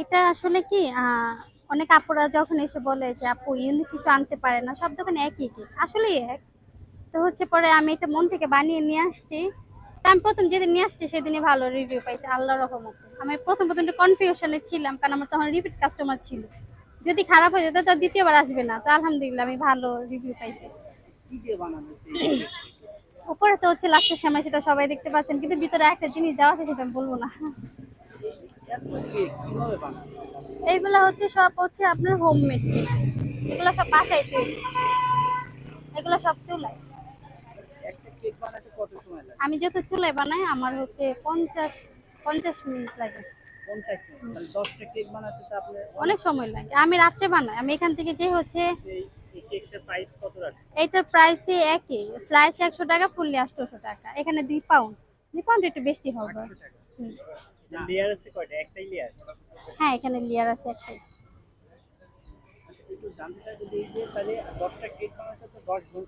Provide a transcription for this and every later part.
এটা আসলে কি অনেক আপুরা যখন এসে বলে যে, আপু, ইউনিক কিছু আনতে পারে না, সব দোকানে একই কি? আসলেই এক। তো হচ্ছে পরে আমি এটা মন থেকে বানিয়ে নিয়ে আসছি। আমি প্রথম যেদিন নিয়ে আসছি, সেদিনই ভালো রিভিউ পাইছি আল্লাহ রহমতে। আমি প্রথম প্রথম কনফিউশনে ছিলাম, কারণ আমার তখন রিপিট কাস্টমার ছিল। যদি খারাপ হয়ে যেত তো দ্বিতীয়বার আসবে না। তো আলহামদুলিল্লাহ, আমি ভালো রিভিউ পাইছি। উপরে তো হচ্ছে লাচ্ছের সময় সেটা সবাই দেখতে পাচ্ছেন, কিন্তু ভিতরে একটা জিনিস দেওয়া আছে সেটা আমি বলব না। এইগুলো হচ্ছে সব হচ্ছে আপনার হোমমেড কেক এগুলো সব বাসায় তৈরি। এগুলো সব চুলায়। আমি যত চুলায় বানাই, আমার হচ্ছে পঞ্চাশ পঞ্চাশ মিনিট লাগে। মানে অনেক সময় লাগে। আমি রাত্রে বানাই। আমি এখান থেকে যে হচ্ছে কেকটার প্রাইস একই। স্লাইস একশো টাকা ফুললি আটশোশো টাকা। এখানে দুই পাউন্ড দুই পাউন্ড একটু বেশি হবে। আটশো টাকা। হুম। লেয়ার আছে কয়টা? একটাই লেয়ার হ্যাঁ এখানে লেয়ার আছে একটাই।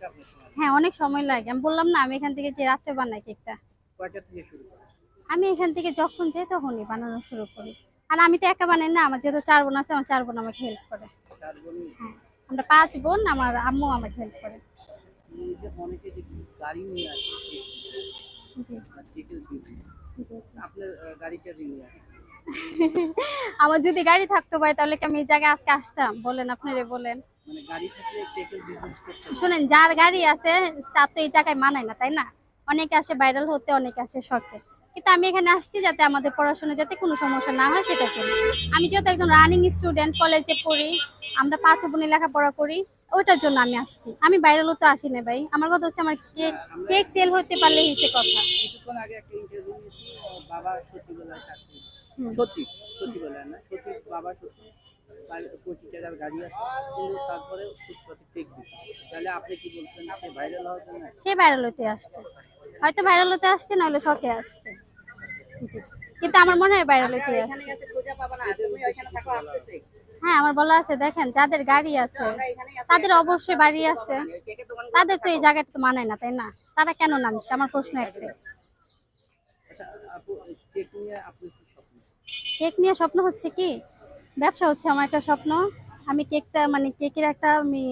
লাগে। হ্যাঁ অনেক সময় লাগে। আমি বললাম না আমি এখান থেকে যে রাত্রে বানাই কেকটা কয়টা থেকে শুরু করে আমি এখান থেকে যখন যাই তখনই বানানো শুরু করি। আর আমি তো একা বানাই না, আমার যেহেতু চার বোন আছে, আমার চার বোন আমাকে হেল্প করে। হ্যাঁ আমরা পাঁচ বোন, আমার আম্মু আমাকে হেল্প করে। আমার যদি গাড়ি থাকতো ভাই, তাহলে কি আমি এই জায়গায় আজকে আসতাম? বলেন আপনারে বলেন। শুনেন, যার গাড়ি আছে, তার তো এই জায়গায় মানায় না, তাই না? অনেকে আসে ভাইরাল হতে, অনেকে আসে শখে। কিন্তু আমি এখানে আসছি যাতে আমাদের পড়াশোনা যাতে কোনো সমস্যা না হয় সেটার জন্য। আমি যেহেতু একজন রানিং স্টুডেন্ট কলেজে পড়ি আমরা পাঁচ বোনে লেখাপড়া করি ওইটার জন্য আমি আসছি। আমি ভাইরাল হতে আসি না ভাই। আমার কথা হচ্ছে আমার কেক সেল হতে পারলে হিসেবে কথা। কিছুক্ষণ আগে একটা ইন্টারভিউ নিয়েছি ও বাবা সত্যি বলার চাকরি হুম। সত্যি সত্যি না সত্যি বাবা সত্যি পঁচিশ টাকার গাড়ি আছে কিন্তু তারপরে টেক তাহলে আপনি কি বলছেন সে ভাইরাল হওয়ার জন্য? সে ভাইরাল হতে আসছে। হয়তো ভাইরাল হতে আসছে না হলে শখে আসছে। কিন্তু আমার মনে হয় ভাইরাল হতে আসছে। হ্যাঁ আমার বলা আছে, দেখেন, যাদের গাড়ি আছে, তাদের অবশ্যই বাড়ি আছে। তাদের তো এই জায়গাটা তো মানায় না, তাই না? তারা কেন নামছে? আমার প্রশ্ন স্বপ্ন কেক নিয়ে স্বপ্ন হচ্ছে কি? ব্যবসা হচ্ছে আমার একটা স্বপ্ন। আমি কেকটা মানে কেকের একটা, আমি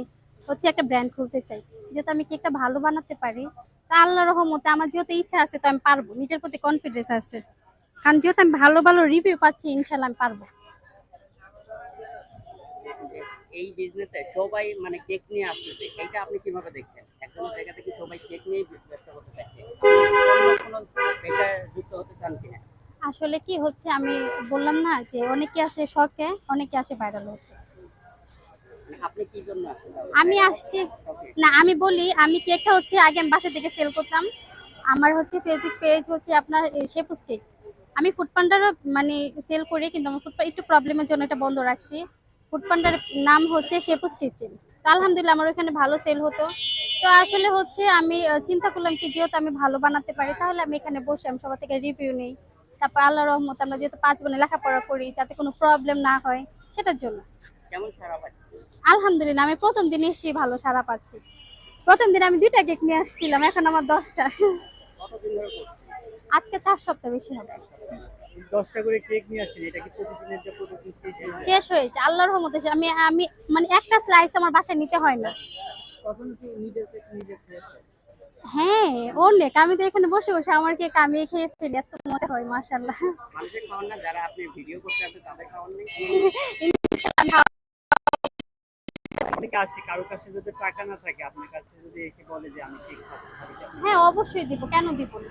হচ্ছে একটা ব্র্যান্ড খুলতে চাই। যেহেতু আমি কেকটা ভালো বানাতে পারি, তা আল্লাহ রহমতে আমার যেহেতু ইচ্ছা আছে, তো আমি পারব। নিজের প্রতি কনফিডেন্স আছে। কারণ যেহেতু আমি ভালো ভালো রিভিউ পাচ্ছি ইনশাল্লাহ আমি পারব। এই বিজনেসে সবাই মানে কেক নিয়ে আসতেছে এটা আপনি কীভাবে দেখছেন? জায়গা থেকে সবাই কেক নিয়ে ব্যবসা করতে চাচ্ছে। কোনো পেশায় যুক্ত হতে চান কিনা? আসলে কি হচ্ছে আমি বললাম না যে অনেকে আছে শখে অনেকে আসে ভাইরাল হতে। মানে আমি আসছি না আমি বলি আমি কেকটা হচ্ছে আগে আমি বাসা থেকে সেল করতাম। আমার হচ্ছে ফেসবুক পেজ হচ্ছে আপনার শেপুস কেক আমি ফুড পান্ডারও মানে সেল করি কিন্তু আমার ফুড একটু প্রবলেমের জন্য এটা বন্ধ রাখছি। ফুড পান্ডার নাম হচ্ছে শেপুস কিচেন তো আলহামদুলিল্লাহ আমার ওখানে ভালো সেল হতো। তো আসলে হচ্ছে আমি চিন্তা করলাম কি যেহেতু আমি ভালো বানাতে পারি তাহলে আমি এখানে বসে আমি সবার থেকে রিভিউ নিই। তারপর আল্লাহ রহমত আমরা যেহেতু পাঁচ বোনে লেখাপড়া করি যাতে কোনো প্রবলেম না হয় সেটার জন্য। আলহামদুলিল্লাহ আমি প্রথম দিন এসে ভালো সারা পাচ্ছি। প্রথম দিন আমি দুইটা কেক নিয়ে আসছিলাম এখন আমার দশটা। আজকে চার সপ্তাহ বেশি হবে। দশটা করে কেক নিয়ে আসছেন এটা কি প্রতিদিনের যে প্রতিদিন শেষ হয়ে হয়েছে আল্লাহর রহমতে আমি আমি মানে একটা স্লাইস আমার বাসায় নিতে হয় না। কখন কি নিজের কেক নিজে হ্যাঁ অনেক। আমি তো এখানে বসে বসে আমার কেক আমি খেয়ে ফেলি এত মজা হয় মাসাল্লাহ মানুষের খাওয়ান না যারা আপনি ভিডিও করতে আসে তাদের খাওয়ান নেই। অনেক আসে কারও কাছে যদি টাকা না থাকে আপনার কাছে যদি এসে বলে যে আমি কেক খাব তাহলে কি আপনি হ্যাঁ অবশ্যই দিব। কেন দিব না?